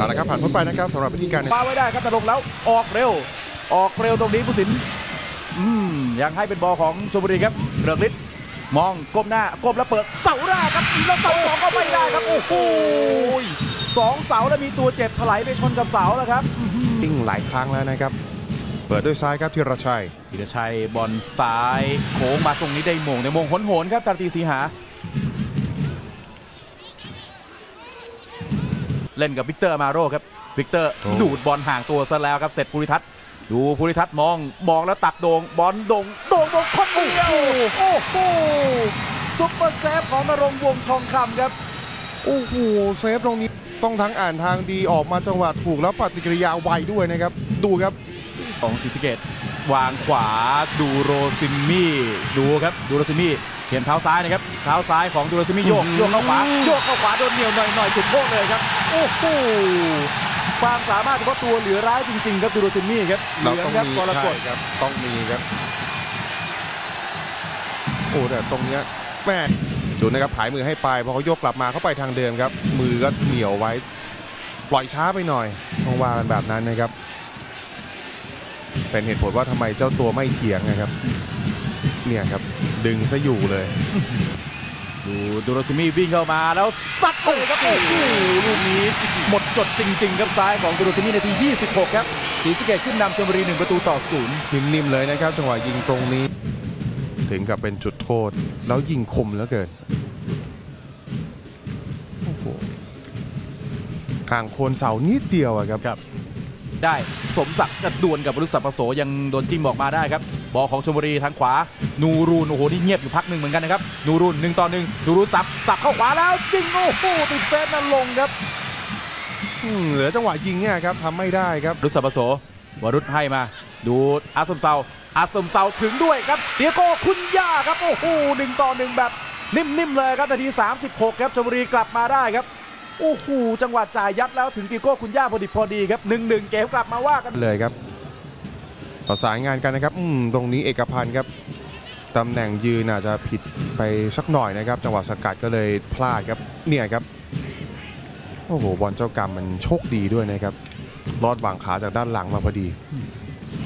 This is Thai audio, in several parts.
เอาละครับผ่านพ้นไปนะครับสำหรับวิธีการปาไว้ได้ครับนรงค์แล้วออกเร็ว ออกเร็วตรงนี้ผู้สินอืมยังให้เป็นบอลของชลบุรีครับเรืองฤทธิ์มองก้มหน้าก้มแล้วเปิดเสาแรกครับแล้วเสาสองก็ไม่ได้ครับโอ้โหสองเสาแล้วมีตัวเจ็บถลายไปชนกับเสาแล้วครับวิ่งหลายครั้งแล้วนะครับ เปิดด้วยซ้ายครับธีรชัยธีรชัยบอลซ้ายโค้งมาตรงนี้ได้โมงในโมงโหนๆครับตาตีสีหา เล่นกับวิกเตอร์อามาโร่ครับวิกเตอร์โอ้ดูดบอลห่างตัวซะแล้วครับเสร็จภูริทัศน์ดูภูริทัศน์มองมองแล้วตักโดงบอลโดงโดงโดงคนเดียวโอ้โหซุปเปอร์เซฟของนรงค์วงศ์ทองคำครับโอ้โหเซฟตรงนี้ต้องทั้งอ่านทางดีออกมาจังหวะถูกแล้วปฏิกิริยาไวด้วยนะครับ ดูครับของศรีสะเกตวางขวาดูโรซิมมี่ดูครับดูโรซิมมี่ เห็นเท้าซ้ายนะครับเท้าซ้ายของดูโรซิมมี่โยกอื้อหือโยกเข้าขวาโยกเข้าขวาโดนเหนียวหน่อยหน่อยจุดโทษเลยครับโอ้โหความสามารถเฉพาะตัวเหลือร้ายจริงๆครับดูโรซิมมี่ครับเหเราลืองต้องครับมีกรกฎใช่ครับต้องมีครับโอ้แต่ตรงเนี้ยแม่ดูนะครับผายมือให้ไปพอเขาโยกกลับมาเข้าไปทางเดิมครับ มือก็เหนียวไว้ ปล่อยช้าไปหน่อยต้องว่ากันแบบนั้นนะครับ เป็นเหตุผลว่าทำไมเจ้าตัวไม่เถียงนะครับ เนี่ยครับ ดึงซะอยู่เลย ดูดูโรซิมมี่วิ่งเข้ามาแล้วซัดเลยครับโอ้โหลูกนี้หมดจดจริง ๆ ครับซ้ายของดูโรซิมมี่นาที 26 ครับศรีสะเกตขึ้นนำชลบุรี1ประตูต่อศูนย์นิ่มๆเลยนะครับจังหวะยิงตรงนี้ ถึงกับเป็นจุดโทษแล้วยิงคมเหลือเกินโอ้โหห่างโคนเสานิดเดียวอะครับครับได้สมศักดิ์กระดวลกับบรุษสัพปโสยังโดนจิ้มออกมาได้ครับ บอลของชลบุรีทางขวา นูรูนโอ้โหนี่เงียบอยู่พักหนึ่งเหมือนกันนะครับนูรูนหนึ่งต่อหนึ่งนูรูนสับสับเข้าขวาแล้วยิงโอ้โหติดเซฟนั่นลงครับอืมเหลือจังหวะยิงเนี่ยครับทำไม่ได้ครับรุษสัพปโสวรุษให้มา ดูอาสมเซาอาสมเซาถึงด้วยครับเดียโก้คุณย่าครับโอ้โหหนึ่งต่อหนึ่งแบบนิ่มๆเลยครับนาที 36 ครับชลบุรีกลับมาได้ครับโอ้โหจังหวะจ่ายยัดแล้วถึงเดียโก้คุณย่าพอดีพอดีครับหนึ่งหนึ่งเกมกลับมาว่ากันเลยครับ ประสานงานกันนะครับอืมตรงนี้เอกพันธ์ครับตำแหน่งยืนอาจจะผิดไปสักหน่อยนะครับ จังหวะสกัดก็เลยพลาดครับเนี่ยครับโอ้โหบอลเจ้ากรรมมันโชคดีด้วยนะครับรอดวางขาจากด้านหลังมาพอดี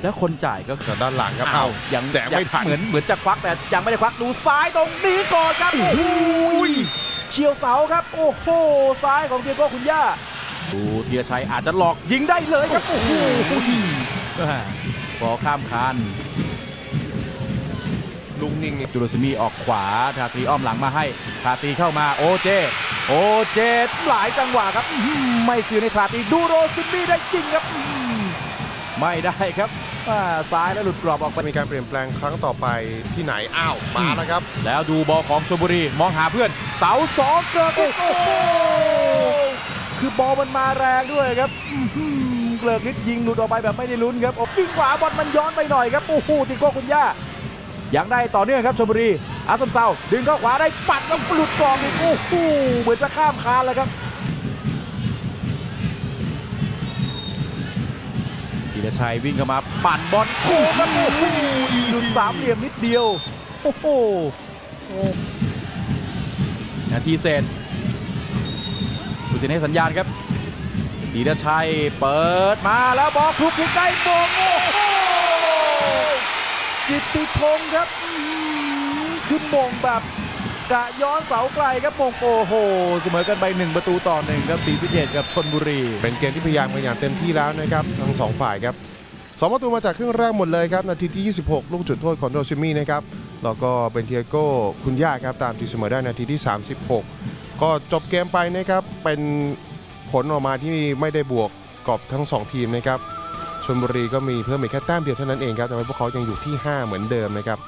แล้วคนจ่ายก็จากด้านหลังครับอ้าเอ้าวยังแจกไม่ทันเหมือนเหมือนจะควักแต่ยังไม่ได้ควักดูซ้ายตรงนี้ก่อนครับโอ้โหเฉียวเสาครับ โอ้โหซ้ายของเดียโก้คุณย่าดูเทียชัยอาจจะหลอกยิงได้เลยครับโอ้โห บอลข้ามคานลุงนิ่งนี่ดูโรซิมีออกขวาทาตรีอ้อมหลังมาให้ทาตรีเข้ามาโอเจ โอเจ หลายจังหวะครับอื้อหือไม่คืนให้ทาตรีดูโรซิมีได้จริงครับอื้อหือไม่ได้ครับอ่าซ้ายแล้วหลุดกรอบออกไปมีการเปลี่ยนแปลงครั้งต่อไปที่ไหนอ้าวมาแล้วครับ แล้วดูบอลของชลบุรีมองหาเพื่อน เสาสองเกิดโอ้โห คือบอลมันมาแรงด้วยครับอื้อหือเกลิกนิดยิงหลุดออกไปแบบไม่ได้ลุ้นครับโอ้ยิงขวาบอลมันย้อนไปหน่อยครับโอ้โหติโก้คุณย่ายังได้ต่อเนื่องครับชลบุรีอาซัมเซาดึงเข้าขวาได้ปัดแล้วหลุดกอบอีกโอ้โหเหมือนจะข้ามคานแล้วครับธีรชัยวิ่งเข้ามาปั่นบอลโค้งครับโอ้โหหลุดสามเหลี่ยมนิดเดียวโอ้โหนาทีเศษ ผู้สินให้สัญญาณครับธีรชัยเปิดมาแล้วบอลคลุกยิงได้บงโอ้โหกิตติพงศ์ครับคือมงแบบกะย้อนเสาไกลครับมงโอ้โห เสมอกันไปหนึ่งประตูต่อหนึ่งครับศรีสะเกดกับชนบุรี เป็นเกมที่พยายามกันอย่างเต็มที่แล้วนะครับทั้งสองฝ่ายครับสองประตูมาจากครึ่งแรกหมดเลยครับ นาทีที่ 26 ลูกจุดโทษของโรซิมี่นะครับ แล้วก็เป็นเทียโก้คุณย่าครับ ตามตีเสมอได้นาทีที่ 36 ก็จบเกมไปนะครับเป็นผลออกมาที่ไม่ได้บวกกอบทั้ง 2 ทีมนะครับชลบุรีก็มีเพิ่มอีกแค่แต้มเดียวเท่านั้นเองครับแต่ว่าพวกเขายังอยู่ที่ 5 เหมือนเดิมนะครับ